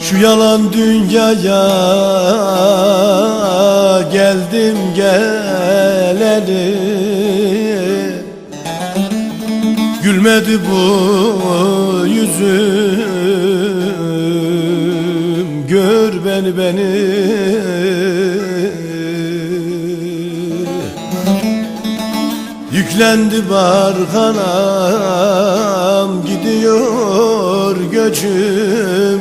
Şu yalan dünyaya geldim geleli. Gülmedi bu yüzüm Gör beni beni. Yüklendi barkanam Göçüm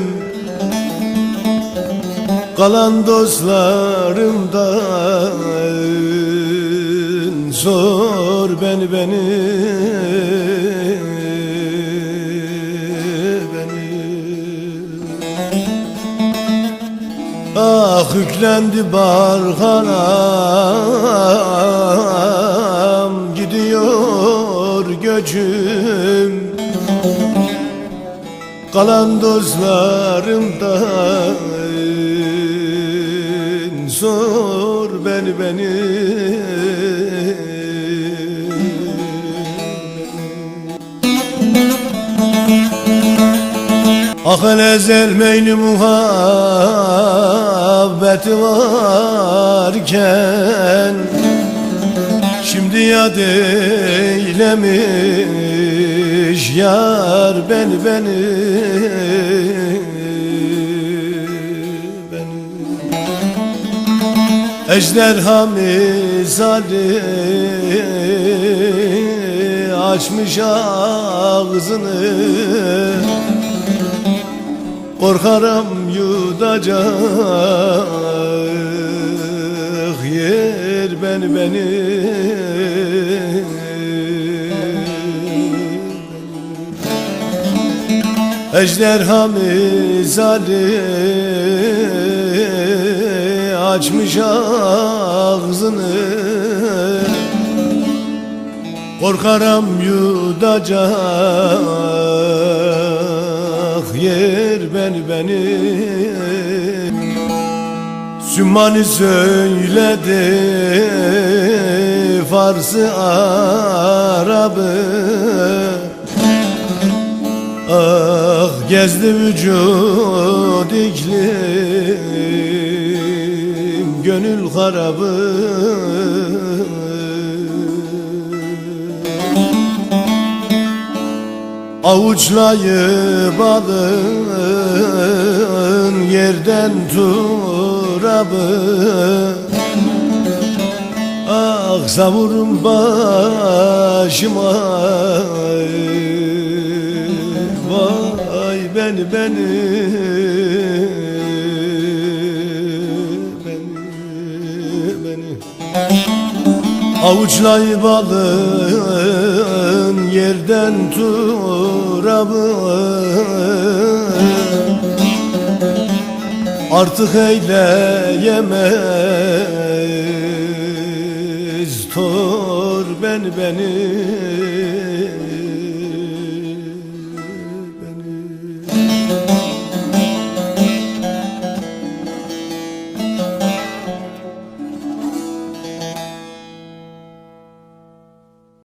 Kalan dostlarımdan Sor beni beni. Ah yüklendi barkanam Gidiyor göçüm Kalan dostlarımdan Sor beni beni Ah el ezel meyni muhabbeti varken Şimdi yad eylemiş yar beni beni beni. Ejderha misali açmış ağzını. Korkarım yutacak yer beni beni Ejderha misali açmış ağzını. Korkarım yutacak yer beni beni. Sümmani söyledi Farsı Arabı. Ah gezdi vücud iklim Gönül harabı. Avuçlayıp alın yerden turabı. Ah savurum başıma beni beni Beni beni. Avuçlayıp alın yerden turabı Artık eyleyemez tor beni beni